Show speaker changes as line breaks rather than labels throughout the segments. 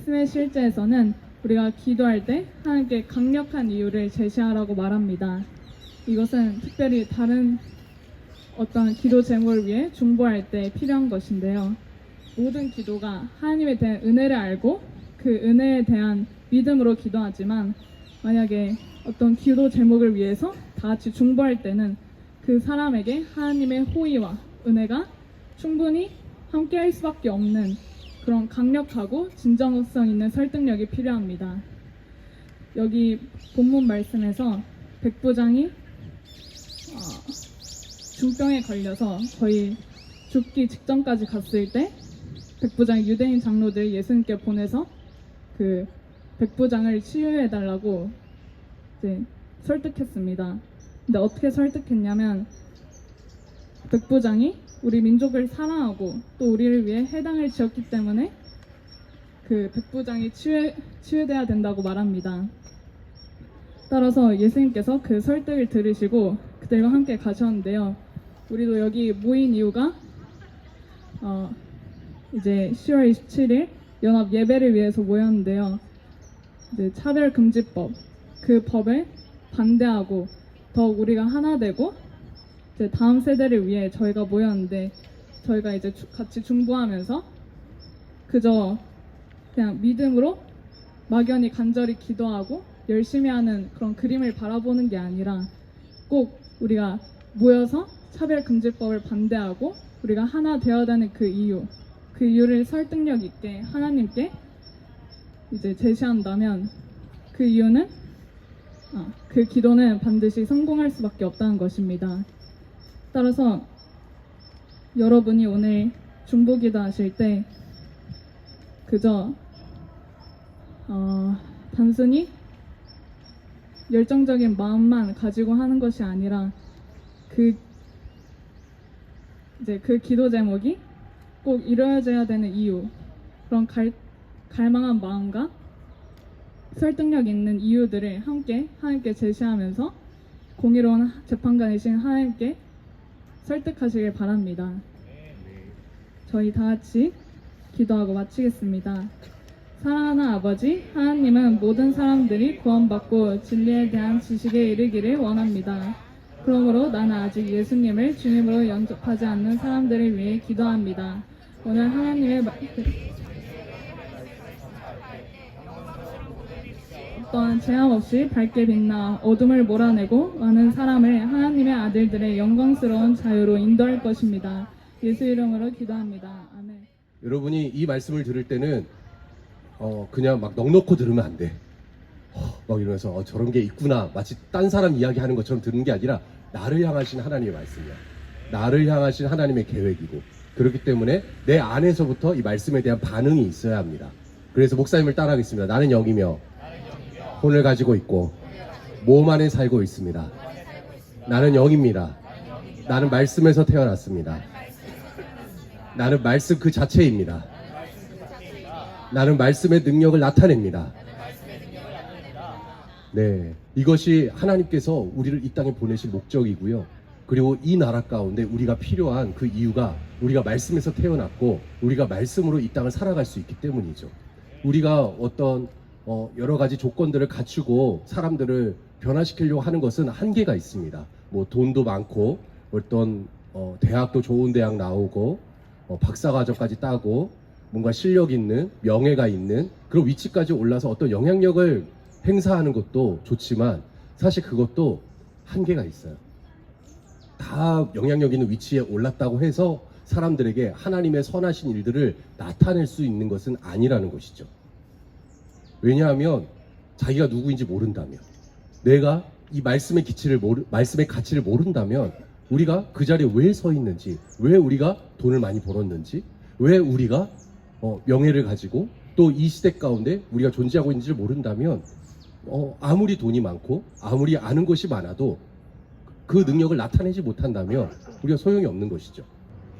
삶의 실제에서는 우리가 기도할 때 하나님께 강력한 이유를 제시하라고 말합니다. 이것은 특별히 다른 어떤 기도 제목을 위해 중보할 때 필요한 것인데요. 모든 기도가 하나님에 대한 은혜를 알고 그 은혜에 대한 믿음으로 기도하지만 만약에 어떤 기도 제목을 위해서 다 같이 중보할 때는 그 사람에게 하나님의 호의와 은혜가 충분히 함께 할 수밖에 없는 그런 강력하고 진정성 있는 설득력이 필요합니다. 여기 본문 말씀에서 백 부장이 어, 중병에 걸려서 거의 죽기 직전까지 갔을 때 백 부장이 유대인 장로들 예수님께 보내서 그 백 부장을 치유해 달라고 이제 설득했습니다. 근데 어떻게 설득했냐면 백 부장이 우리 민족을 사랑하고 또 우리를 위해 해당을 지었기 때문에 그 백부장이 치유, 치유돼야 된다고 말합니다. 따라서 예수님께서 그 설득을 들으시고 그들과 함께 가셨는데요. 우리도 여기 모인 이유가 어, 이제 10월 27일 연합 예배를 위해서 모였는데요. 이제 차별금지법 그 법에 반대하고 더욱 우리가 하나 되고 이제 다음 세대를 위해 저희가 모였는데 저희가 이제 주- 같이 중보하면서 그저 그냥 믿음으로 막연히 간절히 기도하고 열심히 하는 그런 그림을 바라보는 게 아니라 꼭 우리가 모여서 차별금지법을 반대하고 우리가 하나 되어야 하는 그 이유 그 이유를 설득력 있게 하나님께 이제 제시한다면 그 이유는 아, 그 기도는 반드시 성공할 수밖에 없다는 것입니다. 따라서 여러분이 오늘 중보기도 하실 때 그저 어, 단순히 열정적인 마음만 가지고 하는 것이 아니라 그 이제 그 기도 제목이 꼭 이루어져야 되는 이유 그런 갈, 갈망한 마음과 설득력 있는 이유들을 함께 하나님께 제시하면서 공의로운 재판관이신 하나님께 설득하시길 바랍니다. 저희 다 같이 기도하고 마치겠습니다. 사랑하는 아버지, 하나님은 모든 사람들이 구원받고 진리에 대한 지식에 이르기를 원합니다. 그러므로 나는 아직 예수님을 주님으로 영접하지 않는 사람들을 위해 기도합니다. 오늘 하나님의 말- 어떠한 제한 없이 밝게 빛나 어둠을 몰아내고 많은 사람을 하나님의 아들들의 영광스러운 자유로 인도할 것입니다. 예수 이름으로 기도합니다. 아멘.
여러분이 이 말씀을 들을 때는 어 그냥 막 넉넉히 들으면 안 돼. 어, 막 이러면서 어, 저런 게 있구나 마치 딴 사람 이야기하는 것처럼 듣는 게 아니라 나를 향하신 하나님의 말씀이야. 나를 향하신 하나님의 계획이고 그렇기 때문에 내 안에서부터 이 말씀에 대한 반응이 있어야 합니다. 그래서 목사님을 따라하겠습니다. 나는 영이며 혼을 가지고 있고 몸 안에 살고 있습니다. 나는 영입니다. 나는 말씀에서 태어났습니다. 나는 말씀 그 자체입니다. 나는 말씀의 능력을 나타냅니다. 네. 이것이 하나님께서 우리를 이 땅에 보내신 목적이고요. 그리고 이 나라 가운데 우리가 필요한 그 이유가 우리가 말씀에서 태어났고 우리가 말씀으로 이 땅을 살아갈 수 있기 때문이죠. 우리가 어떤 어, 여러 가지 조건들을 갖추고 사람들을 변화시키려고 하는 것은 한계가 있습니다. 뭐 돈도 많고 어떤 어, 대학도 좋은 대학 나오고 어, 박사과정까지 따고 뭔가 실력 있는 명예가 있는 그런 위치까지 올라서 어떤 영향력을 행사하는 것도 좋지만 사실 그것도 한계가 있어요. 다 영향력 있는 위치에 올랐다고 해서 사람들에게 하나님의 선하신 일들을 나타낼 수 있는 것은 아니라는 것이죠. 왜냐하면 자기가 누구인지 모른다면 내가 이 말씀의 기치를 모르, 말씀의 가치를 모른다면 우리가 그 자리에 왜 서 있는지, 왜 우리가 돈을 많이 벌었는지, 왜 우리가 어, 명예를 가지고 또 이 시대 가운데 우리가 존재하고 있는지를 모른다면 어, 아무리 돈이 많고 아무리 아는 것이 많아도 그 능력을 나타내지 못한다면 우리가 소용이 없는 것이죠.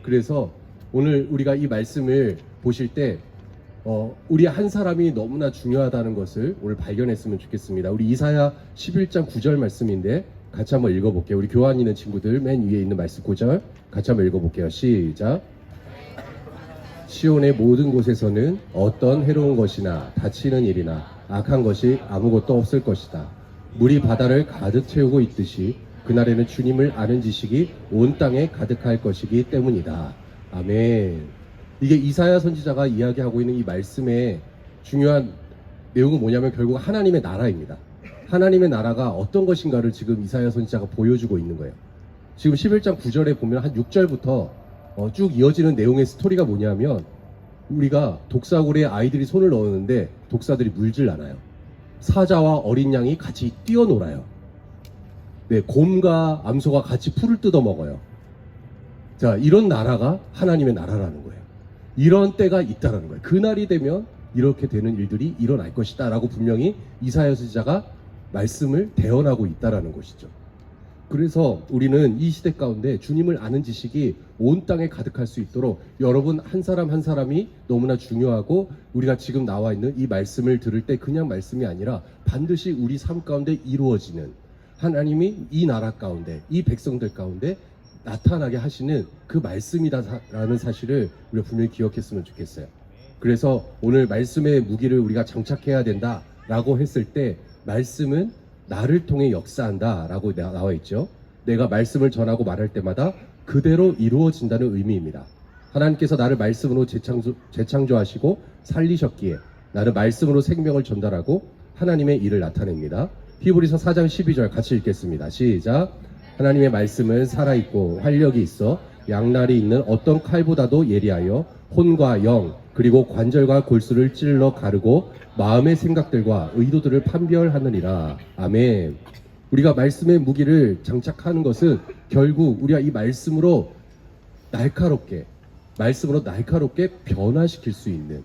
그래서 오늘 우리가 이 말씀을 보실 때 어, 우리 한 사람이 너무나 중요하다는 것을 오늘 발견했으면 좋겠습니다. 우리 이사야 11장 9절 말씀인데 같이 한번 읽어볼게요. 우리 교환 있는 친구들 맨 위에 있는 말씀 9절 같이 한번 읽어볼게요. 시작. 시온의 모든 곳에서는 어떤 해로운 것이나 다치는 일이나 악한 것이 아무것도 없을 것이다. 물이 바다를 가득 채우고 있듯이 그날에는 주님을 아는 지식이 온 땅에 가득할 것이기 때문이다. 아멘. 이게 이사야 선지자가 이야기하고 있는 이 말씀의 중요한 내용은 뭐냐면 결국 하나님의 나라입니다. 하나님의 나라가 어떤 것인가를 지금 이사야 선지자가 보여주고 있는 거예요. 지금 11장 9절에 보면 한 6절부터 어, 쭉 이어지는 내용의 스토리가 뭐냐면 우리가 독사굴에 아이들이 손을 넣었는데 독사들이 물질 않아요. 사자와 어린 양이 같이 뛰어놀아요. 네, 곰과 암소가 같이 풀을 뜯어 먹어요. 자, 이런 나라가 하나님의 나라라는 거예요. 이런 때가 있다라는 거예요. 그날이 되면 이렇게 되는 일들이 일어날 것이다라고 분명히 이사야 선지자가 말씀을 대언하고 있다라는 것이죠. 그래서 우리는 이 시대 가운데 주님을 아는 지식이 온 땅에 가득할 수 있도록 여러분 한 사람 한 사람이 너무나 중요하고 우리가 지금 나와 있는 이 말씀을 들을 때 그냥 말씀이 아니라 반드시 우리 삶 가운데 이루어지는 하나님이 이 나라 가운데 이 백성들 가운데 나타나게 하시는 그 말씀이다라는 사실을 우리가 분명히 기억했으면 좋겠어요. 그래서 오늘 말씀의 무기를 우리가 장착해야 된다라고 했을 때 말씀은 나를 통해 역사한다라고 나- 나와 있죠. 내가 말씀을 전하고 말할 때마다 그대로 이루어진다는 의미입니다. 하나님께서 나를 말씀으로 재창조, 재창조하시고 살리셨기에 나는 말씀으로 생명을 전달하고 하나님의 일을 나타냅니다. 히브리서 4장 12절 같이 읽겠습니다. 시작. 하나님의 말씀은 살아있고 활력이 있어 양날이 있는 어떤 칼보다도 예리하여 혼과 영 그리고 관절과 골수를 찔러 가르고 마음의 생각들과 의도들을 판별하느니라. 아멘. 우리가 말씀의 무기를 장착하는 것은 결국 우리가 이 말씀으로 날카롭게 말씀으로 날카롭게 변화시킬 수 있는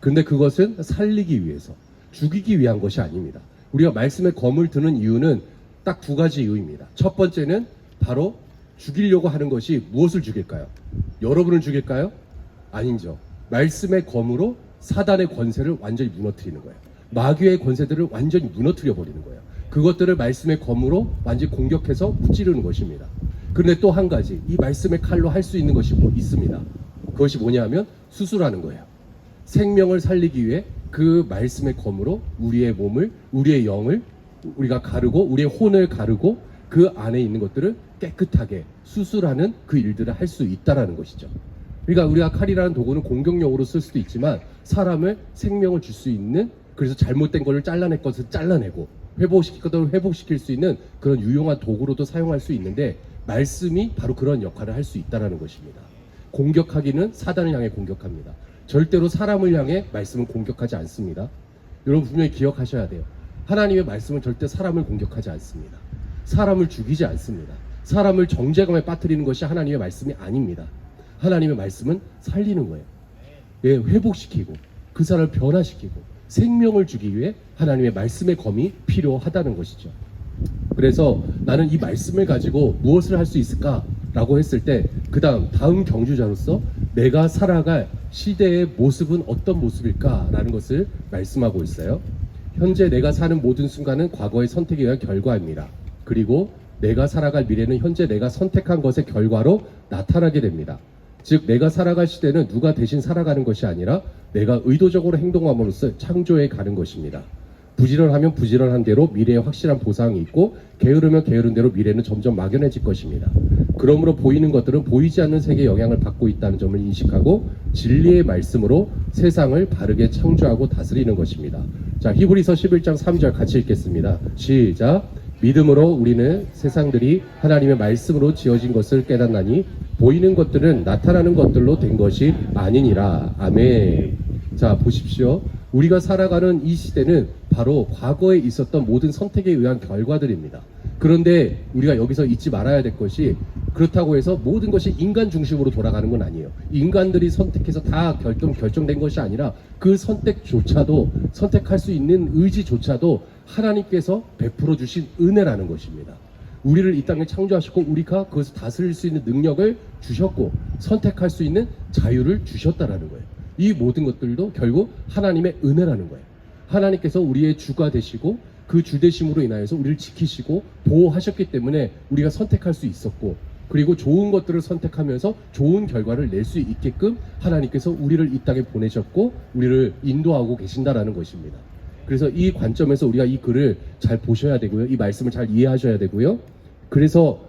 근데 그것은 살리기 위해서 죽이기 위한 것이 아닙니다. 우리가 말씀에 검을 드는 이유는 딱 두 가지 이유입니다. 첫 번째는 바로 죽이려고 하는 것이 무엇을 죽일까요? 여러분을 죽일까요? 아니죠. 말씀의 검으로 사단의 권세를 완전히 무너뜨리는 거예요. 마귀의 권세들을 완전히 무너뜨려 버리는 거예요. 그것들을 말씀의 검으로 완전히 공격해서 무찌르는 것입니다. 그런데 또 한 가지 이 말씀의 칼로 할 수 있는 것이 뭐 있습니다. 그것이 뭐냐면 수술하는 거예요. 생명을 살리기 위해 그 말씀의 검으로 우리의 몸을 우리의 영을 우리가 가르고 우리의 혼을 가르고 그 안에 있는 것들을 깨끗하게 수술하는 그 일들을 할 수 있다라는 것이죠. 그러니까 우리가 칼이라는 도구는 공격용으로 쓸 수도 있지만 사람을 생명을 줄 수 있는 그래서 잘못된 것을 잘라낼 것을 잘라내고 회복시킬 것을 회복시킬 수 있는 그런 유용한 도구로도 사용할 수 있는데 말씀이 바로 그런 역할을 할 수 있다라는 것입니다. 공격하기는 사단을 향해 공격합니다. 절대로 사람을 향해 말씀은 공격하지 않습니다. 여러분 분명히 기억하셔야 돼요. 하나님의 말씀은 절대 사람을 공격하지 않습니다. 사람을 죽이지 않습니다. 사람을 정죄감에 빠뜨리는 것이 하나님의 말씀이 아닙니다. 하나님의 말씀은 살리는 거예요. 예, 회복시키고 그 사람을 변화시키고 생명을 주기 위해 하나님의 말씀의 검이 필요하다는 것이죠. 그래서 나는 이 말씀을 가지고 무엇을 할 수 있을까라고 했을 때 그다음 다음 경주자로서 내가 살아갈 시대의 모습은 어떤 모습일까라는 것을 말씀하고 있어요. 현재 내가 사는 모든 순간은 과거의 선택에 의한 결과입니다. 그리고 내가 살아갈 미래는 현재 내가 선택한 것의 결과로 나타나게 됩니다. 즉 내가 살아갈 시대는 누가 대신 살아가는 것이 아니라 내가 의도적으로 행동함으로써 창조해 가는 것입니다. 부지런하면 부지런한 대로 미래에 확실한 보상이 있고 게으르면 게으른 대로 미래는 점점 막연해질 것입니다. 그러므로 보이는 것들은 보이지 않는 세계의 영향을 받고 있다는 점을 인식하고 진리의 말씀으로 세상을 바르게 창조하고 다스리는 것입니다. 자, 히브리서 11장 3절 같이 읽겠습니다. 시작. 믿음으로 우리는 세상들이 하나님의 말씀으로 지어진 것을 깨닫나니 보이는 것들은 나타나는 것들로 된 것이 아니니라. 아멘. 자, 보십시오. 우리가 살아가는 이 시대는 바로 과거에 있었던 모든 선택에 의한 결과들입니다. 그런데 우리가 여기서 잊지 말아야 될 것이 그렇다고 해서 모든 것이 인간 중심으로 돌아가는 건 아니에요. 인간들이 선택해서 다 결정, 결정된 것이 아니라 그 선택조차도 선택할 수 있는 의지조차도 하나님께서 베풀어 주신 은혜라는 것입니다. 우리를 이 땅에 창조하셨고 우리가 그것을 다스릴 수 있는 능력을 주셨고 선택할 수 있는 자유를 주셨다라는 거예요. 이 모든 것들도 결국 하나님의 은혜라는 거예요. 하나님께서 우리의 주가 되시고 그 주 되심으로 인하여서 우리를 지키시고 보호하셨기 때문에 우리가 선택할 수 있었고 그리고 좋은 것들을 선택하면서 좋은 결과를 낼 수 있게끔 하나님께서 우리를 이 땅에 보내셨고 우리를 인도하고 계신다라는 것입니다. 그래서 이 관점에서 우리가 이 글을 잘 보셔야 되고요. 이 말씀을 잘 이해하셔야 되고요. 그래서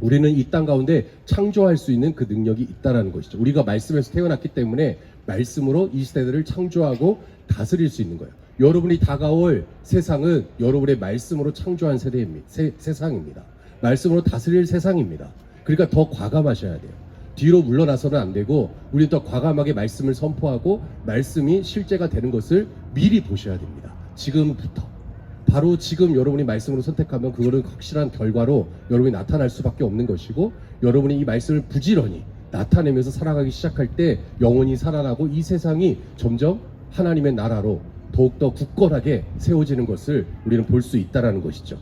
우리는 이 땅 가운데 창조할 수 있는 그 능력이 있다라는 것이죠. 우리가 말씀에서 태어났기 때문에 말씀으로 이 시대들을 창조하고 다스릴 수 있는 거예요. 여러분이 다가올 세상은 여러분의 말씀으로 창조한 세대입니다. 세, 세상입니다. 말씀으로 다스릴 세상입니다. 그러니까 더 과감하셔야 돼요. 뒤로 물러나서는 안 되고 우리는 더 과감하게 말씀을 선포하고 말씀이 실제가 되는 것을 미리 보셔야 됩니다. 지금부터. 바로 지금 여러분이 말씀으로 선택하면 그거는 확실한 결과로 여러분이 나타날 수밖에 없는 것이고 여러분이 이 말씀을 부지런히 나타내면서 살아가기 시작할 때 영원히 살아나고 이 세상이 점점 하나님의 나라로 더욱더 굳건하게 세워지는 것을 우리는 볼 수 있다라는 것이죠.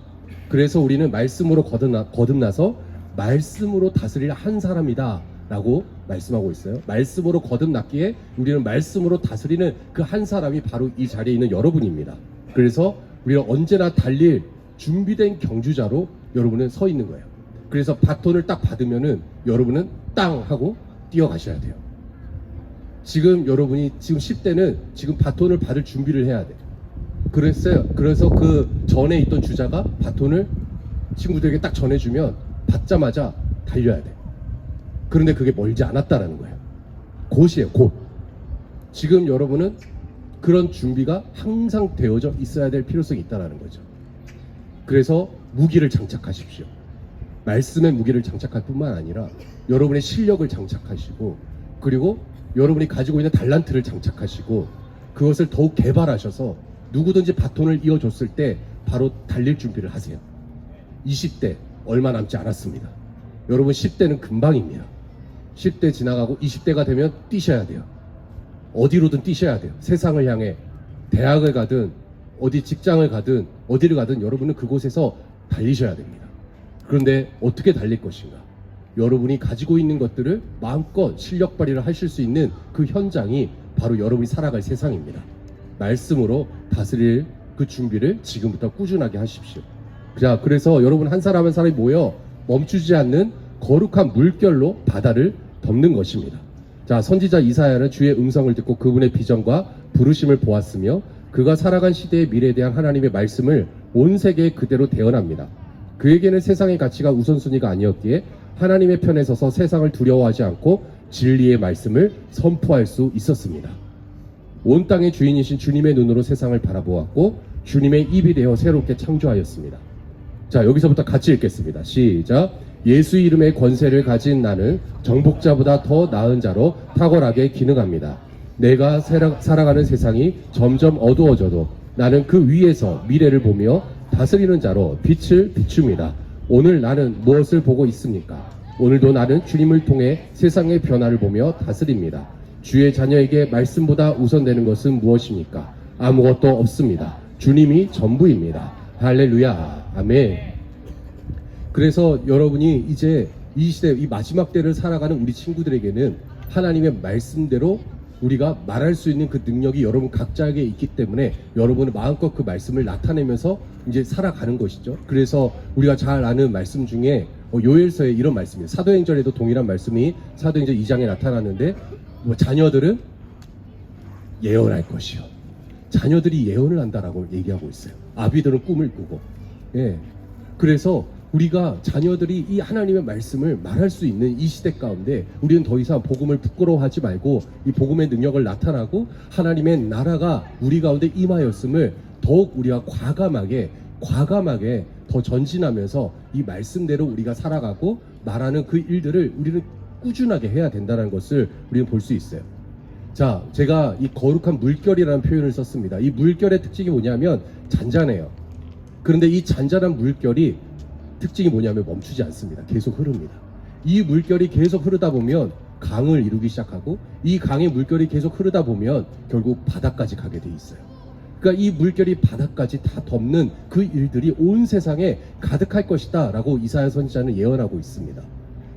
그래서 우리는 말씀으로 거듭나, 거듭나서 말씀으로 다스릴 한 사람이다. 라고 말씀하고 있어요. 말씀으로 거듭났기에 우리는 말씀으로 다스리는 그 한 사람이 바로 이 자리에 있는 여러분입니다. 그래서 우리는 언제나 달릴 준비된 경주자로 여러분은 서 있는 거예요. 그래서 바톤을 딱 받으면은 여러분은 땅 하고 뛰어가셔야 돼요. 지금 여러분이 지금 10대는 지금 바톤을 받을 준비를 해야 돼. 그랬어요. 그래서 그 전에 있던 주자가 바톤을 친구들에게 딱 전해주면 받자마자 달려야 돼. 그런데 그게 멀지 않았다라는 거예요. 곧이에요, 곧. 지금 여러분은 그런 준비가 항상 되어져 있어야 될 필요성이 있다라는 거죠. 그래서 무기를 장착하십시오. 말씀의 무기를 장착할 뿐만 아니라 여러분의 실력을 장착하시고 그리고 여러분이 가지고 있는 달란트를 장착하시고 그것을 더욱 개발하셔서 누구든지 바톤을 이어줬을 때 바로 달릴 준비를 하세요. 20대 얼마 남지 않았습니다. 여러분 10대는 금방입니다. 10대 지나가고 20대가 되면 뛰셔야 돼요. 어디로든 뛰셔야 돼요. 세상을 향해 대학을 가든 어디 직장을 가든 어디를 가든 여러분은 그곳에서 달리셔야 됩니다. 그런데 어떻게 달릴 것인가? 여러분이 가지고 있는 것들을 마음껏 실력 발휘를 하실 수 있는 그 현장이 바로 여러분이 살아갈 세상입니다. 말씀으로 다스릴 그 준비를 지금부터 꾸준하게 하십시오. 자, 그래서 여러분 한 사람 한 사람이 모여 멈추지 않는 거룩한 물결로 바다를 덮는 것입니다. 자, 선지자 이사야는 주의 음성을 듣고 그분의 비전과 부르심을 보았으며 그가 살아간 시대의 미래에 대한 하나님의 말씀을 온 세계에 그대로 대언합니다. 그에게는 세상의 가치가 우선순위가 아니었기에 하나님의 편에 서서 세상을 두려워하지 않고 진리의 말씀을 선포할 수 있었습니다. 온 땅의 주인이신 주님의 눈으로 세상을 바라보았고 주님의 입이 되어 새롭게 창조하였습니다. 자, 여기서부터 같이 읽겠습니다. 시작. 예수 이름의 권세를 가진 나는 정복자보다 더 나은 자로 탁월하게 기능합니다. 내가 살아- 살아가는 세상이 점점 어두워져도 나는 그 위에서 미래를 보며 다스리는 자로 빛을 비춥니다. 오늘 나는 무엇을 보고 있습니까? 오늘도 나는 주님을 통해 세상의 변화를 보며 다스립니다. 주의 자녀에게 말씀보다 우선되는 것은 무엇입니까? 아무것도 없습니다. 주님이 전부입니다. 할렐루야. 아멘. 그래서 여러분이 이제 이 시대, 이 마지막 때를 살아가는 우리 친구들에게는 하나님의 말씀대로 우리가 말할 수 있는 그 능력이 여러분 각자에게 있기 때문에 여러분은 마음껏 그 말씀을 나타내면서 이제 살아가는 것이죠. 그래서 우리가 잘 아는 말씀 중에 어, 요엘서에 이런 말씀이에요. 사도행전에도 동일한 말씀이 사도행전 2장에 나타나는데 뭐 자녀들은 예언할 것이요. 자녀들이 예언을 한다라고 얘기하고 있어요. 아비들은 꿈을 꾸고. 예. 그래서 우리가 자녀들이 이 하나님의 말씀을 말할 수 있는 이 시대 가운데 우리는 더 이상 복음을 부끄러워하지 말고 이 복음의 능력을 나타나고 하나님의 나라가 우리 가운데 임하였음을 더욱 우리가 과감하게 과감하게 더 전진하면서 이 말씀대로 우리가 살아가고 말하는 그 일들을 우리는 꾸준하게 해야 된다는 것을 우리는 볼 수 있어요. 자, 제가 이 거룩한 물결이라는 표현을 썼습니다. 이 물결의 특징이 뭐냐면 잔잔해요. 그런데 이 잔잔한 물결이 특징이 뭐냐면 멈추지 않습니다. 계속 흐릅니다. 이 물결이 계속 흐르다 보면 강을 이루기 시작하고 이 강의 물결이 계속 흐르다 보면 결국 바다까지 가게 돼 있어요. 그러니까 이 물결이 바다까지 다 덮는 그 일들이 온 세상에 가득할 것이다라고 이사야 선지자는 예언하고 있습니다.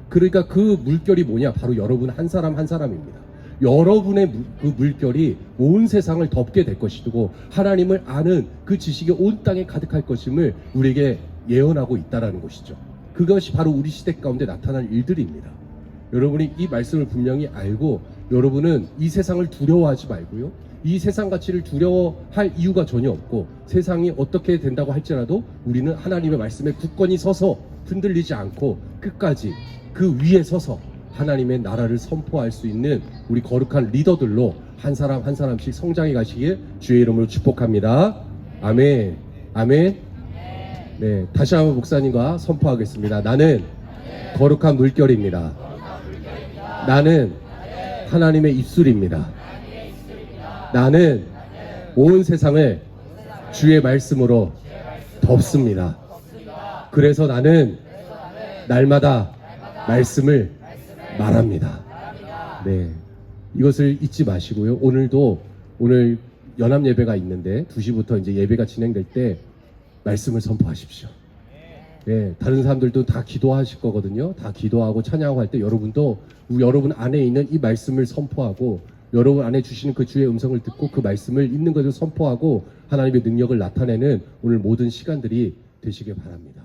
그러니까 그 물결이 뭐냐? 바로 여러분 한 사람 한 사람입니다. 여러분의 무- 그 물결이 온 세상을 덮게 될 것이고 하나님을 아는 그 지식이 온 땅에 가득할 것임을 우리에게 예언하고 있다라는 것이죠. 그것이 바로 우리 시대 가운데 나타날 일들입니다. 여러분이 이 말씀을 분명히 알고 여러분은 이 세상을 두려워하지 말고요. 이 세상 가치를 두려워할 이유가 전혀 없고 세상이 어떻게 된다고 할지라도 우리는 하나님의 말씀에 굳건히 서서 흔들리지 않고 끝까지 그 위에 서서 하나님의 나라를 선포할 수 있는 우리 거룩한 리더들로 한 사람 한 사람씩 성장해 가시길 주의 이름으로 축복합니다. 아멘. 아멘. 네, 다시 한번 목사님과 선포하겠습니다. 나는 거룩한 물결입니다. 나는 하나님의 입술입니다. 나는 온 세상을 주의 말씀으로 덮습니다. 그래서 나는 날마다 말씀을 말합니다. 네. 이것을 잊지 마시고요. 오늘도 오늘 연합 예배가 있는데 2시부터 이제 예배가 진행될 때 말씀을 선포하십시오. 예, 다른 사람들도 다 기도하실 거거든요. 다 기도하고 찬양하고 할때 여러분도 우- 여러분 안에 있는 이 말씀을 선포하고 여러분 안에 주시는 그 주의 음성을 듣고 그 말씀을 있는 것을 선포하고 하나님의 능력을 나타내는 오늘 모든 시간들이 되시길 바랍니다.